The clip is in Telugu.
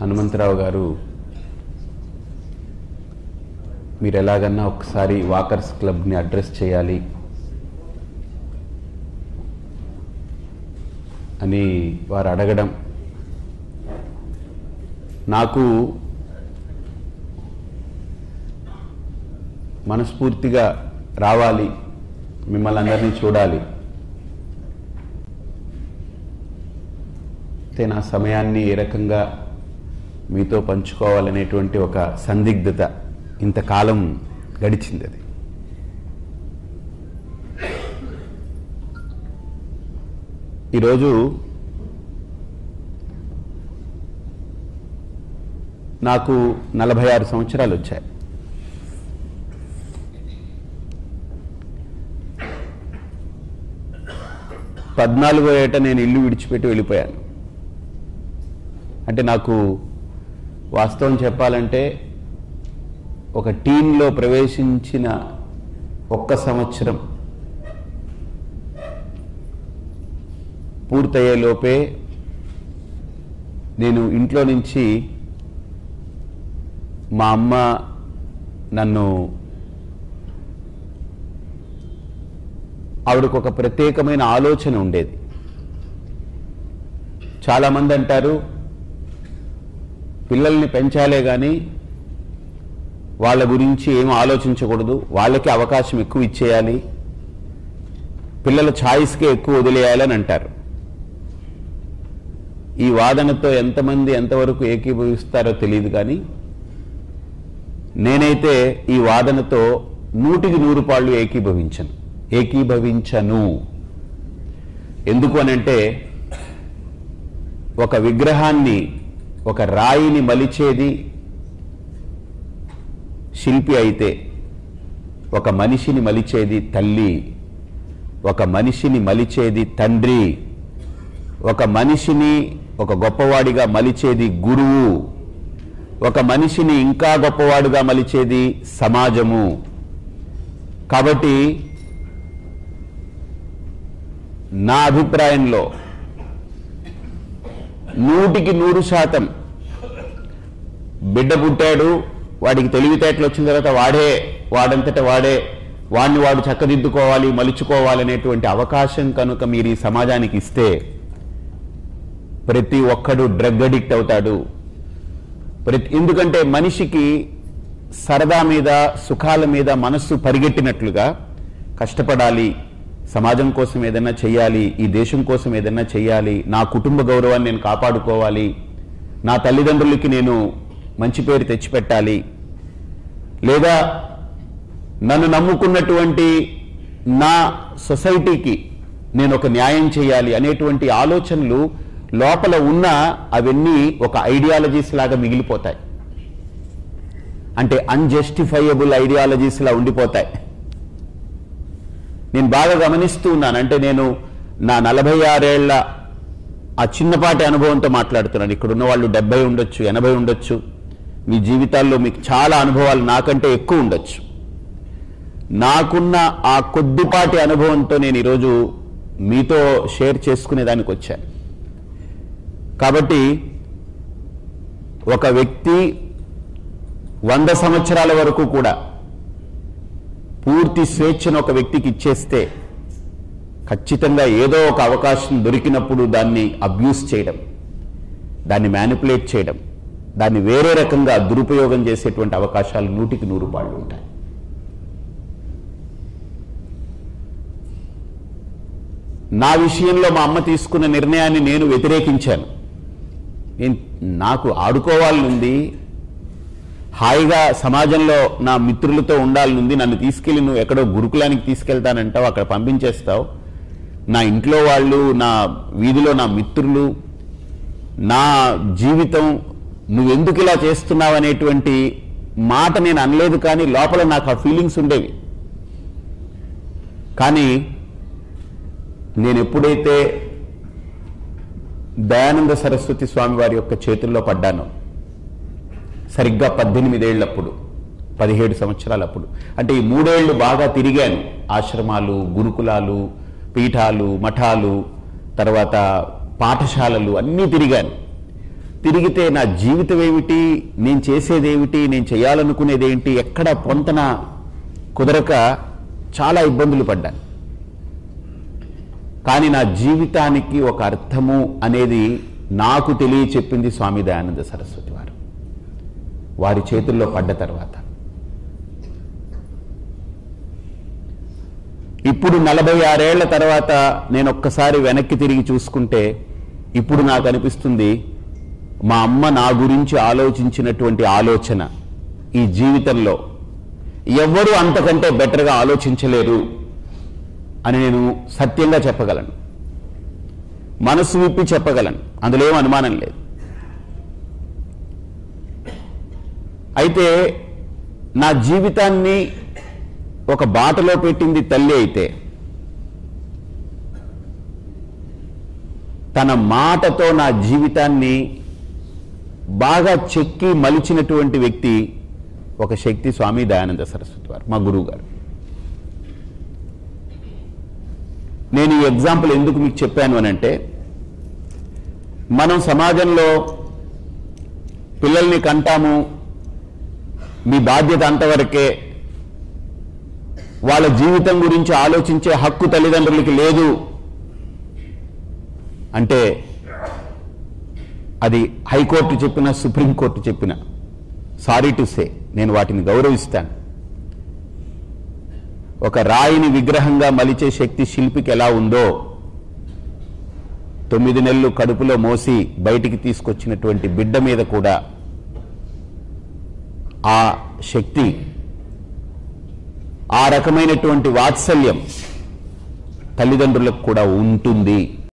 హనుమంతరావు గారు మీరు ఎలాగన్నా ఒకసారి వాకర్స్ క్లబ్ని అడ్రస్ చేయాలి అని వారు అడగడం నాకు మనస్ఫూర్తిగా రావాలి మిమ్మల్ని అందరినీ చూడాలి. అయితే నా సమయాన్ని ఏ రకంగా మీతో పంచుకోవాలనేటువంటి ఒక సందిగ్ధత ఇంతకాలం గడిచింది అది. ఈరోజు నాకు నలభై ఆరు సంవత్సరాలు వచ్చాయి. పద్నాలుగో ఏట నేను ఇల్లు విడిచిపెట్టి వెళ్ళిపోయాను. అంటే నాకు వాస్తవం చెప్పాలంటే ఒక టీంలో ప్రవేశించిన ఒక్క సంవత్సరం పూర్తయ్యేలోపే నేను ఇంట్లో నుంచి మా అమ్మ నన్ను ఆవిడకు ఒక ప్రత్యేకమైన ఆలోచన ఉండేది. చాలామంది అంటారు పిల్లల్ని పెంచాలే కానీ వాళ్ళ గురించి ఏం ఆలోచించకూడదు. వాళ్ళకి అవకాశం ఎక్కువ ఇచ్చేయాలి. పిల్లల ఛాయిస్కే ఎక్కువ వదిలేయాలని అంటారు. ఈ వాదనతో ఎంతమంది ఎంతవరకు ఏకీభవిస్తారో తెలియదు కానీ నేనైతే ఈ వాదనతో నూటికి నూరు పాళ్ళు ఏకీభవించను. ఏకీభవించను. ఎందుకు అనంటే ఒక విగ్రహాన్ని ఒక రాయిని మలిచేది శిల్పి అయితే ఒక మనిషిని మలిచేది తల్లి ఒక మనిషిని మలిచేది తండ్రి ఒక మనిషిని ఒక గొప్పవాడిగా మలిచేది గురువు ఒక మనిషిని ఇంకా గొప్పవాడుగా మలిచేది సమాజము. కాబట్టి నా అభిప్రాయంలో నూటికి నూరు శాతం. బిడ్డ పుట్టాడు వాడికి తెలివితేటలు వచ్చిన తర్వాత వాడే వాడంతట వాడే వాడిని వాడు చక్కదిద్దుకోవాలి మలుచుకోవాలి అనేటువంటి అవకాశం కనుక మీరు ఈ సమాజానికి ఇస్తే ప్రతి ఒక్కడు డ్రగ్ అడిక్ట్ అవుతాడు. ప్రతి ఎందుకంటే మనిషికి సరదా మీద సుఖాల మీద మనస్సు పరిగెట్టినట్లుగా కష్టపడాలి సమాజం కోసం ఏదైనా చేయాలి ఈ దేశం కోసం ఏదైనా చేయాలి నా కుటుంబ గౌరవాన్ని నేను కాపాడుకోవాలి నా తల్లిదండ్రులకి నేను మంచి పేరు తెచ్చిపెట్టాలి లేదా నన్ను నమ్ముకున్నటువంటి నా సొసైటీకి నేను ఒక న్యాయం చేయాలి అనేటువంటి ఆలోచనలు లోపల ఉన్న అవన్నీ ఒక ఐడియాలజీస్ లాగా మిగిలిపోతాయి. అంటే అన్జస్టిఫైయబుల్ ఐడియాలజీస్లా ఉండిపోతాయి. నేను బాగా గమనిస్తూ ఉన్నాను. అంటే నేను నా నలభై ఆరేళ్ళ ఆ చిన్నపాటి అనుభవంతో మాట్లాడుతున్నాను. ఇక్కడ ఉన్న వాళ్ళు డెబ్బై ఉండొచ్చు ఎనభై ఉండొచ్చు. మీ జీవితాల్లో మీకు చాలా అనుభవాలు నాకంటే ఎక్కువ ఉండొచ్చు. నాకున్న ఆ కొద్దిపాటి అనుభవంతో నేను ఈరోజు మీతో షేర్ చేసుకునే దానికి వచ్చాను. కాబట్టి ఒక వ్యక్తి వంద సంవత్సరాల వరకు కూడా పూర్తి స్వేచ్ఛను ఒక వ్యక్తికి ఇచ్చేస్తే ఖచ్చితంగా ఏదో ఒక అవకాశం దొరికినప్పుడు దాన్ని అబ్యూస్ చేయడం దాన్ని మ్యానిపులేట్ చేయడం దాన్ని వేరే రకంగా దురుపయోగం చేసేటువంటి అవకాశాలు నూటికి నూరు పాళ్ళు ఉంటాయి. నా విషయంలో మా అమ్మ తీసుకున్న నిర్ణయాన్ని నేను వ్యతిరేకించాను. నేను నాకు ఆడుకోవాలనుంది హాయిగా సమాజంలో నా మిత్రులతో ఉండాలనుంది నన్ను తీసుకెళ్ళి నువ్వు ఎక్కడో గురుకులానికి తీసుకెళ్తానంటావు అక్కడ పంపించేస్తావు. నా ఇంట్లో వాళ్ళు నా వీధిలో నా మిత్రులు నా జీవితం నువ్వెందుకు ఇలా చేస్తున్నావు అనేటువంటి మాట నేను అనలేదు కానీ లోపల నాకు ఆ ఫీలింగ్స్ ఉండేవి. కానీ నేను ఎప్పుడైతే దయానంద సరస్వతి స్వామి వారి యొక్క చేతుల్లో పడ్డానో సరిగ్గా పద్దెనిమిదేళ్ళప్పుడు పదిహేడు సంవత్సరాలప్పుడు. అంటే ఈ మూడేళ్ళు బాగా తిరిగాను. ఆశ్రమాలు గురుకులాలు పీఠాలు మఠాలు తర్వాత పాఠశాలలు అన్నీ తిరిగాను. తిరిగితే నా జీవితం ఏమిటి? నేను చేసేదేమిటి? నేను చేయాలనుకునేదేంటి? ఎక్కడ పొంతన కుదరక చాలా ఇబ్బందులు పడ్డాను. కానీ నా జీవితానికి ఒక అర్థము అనేది నాకు తెలియచెప్పింది స్వామి దయానంద సరస్వతి వారు. వారి చేతుల్లో పడ్డ తర్వాత. ఇప్పుడు నలభై ఆరేళ్ళ తర్వాత నేను ఒక్కసారి వెనక్కి తిరిగి చూసుకుంటే ఇప్పుడు నాకు అనిపిస్తుంది మా అమ్మ నా గురించి ఆలోచించినటువంటి ఆలోచన ఈ జీవితంలో ఎవ్వరూ అంతకంటే బెటర్గా ఆలోచించలేరు అని నేను సత్యంగా చెప్పగలను. మనసు విప్పి చెప్పగలను. అందులో ఏం అనుమానం లేదు. అయితే నా జీవితాన్ని ఒక బాటలో పెట్టింది తల్లి అయితే తన మాటతో నా జీవితాన్ని బాగా చెక్కి మలిచినటువంటి వ్యక్తి ఒక శక్తి స్వామి దయానంద సరస్వతి వారు మా గురువు గారు నేను ఈ ఎగ్జాంపుల్ ఎందుకు మీకు చెప్పాను అని అంటే మనం సమాజంలో పిల్లల్ని కంటాము మీ బాధ్యత అంతవరకే. వాళ్ళ జీవితం గురించి ఆలోచించే హక్కు తల్లిదండ్రులకి లేదు. అంటే అది హైకోర్టు చెప్పిన సుప్రీంకోర్టు చెప్పిన సారీ టు సే నేను వాటిని గౌరవిస్తాను. ఒక రాయిని విగ్రహంగా మలిచే శక్తి శిల్పికి ఎలా ఉందో తొమ్మిది నెలలు కడుపులో మోసి బయటికి తీసుకొచ్చినటువంటి బిడ్డ మీద కూడా ఆ శక్తి ఆ రకమైనటువంటి వాత్సల్యం తల్లిదండ్రులకు కూడా ఉంటుంది.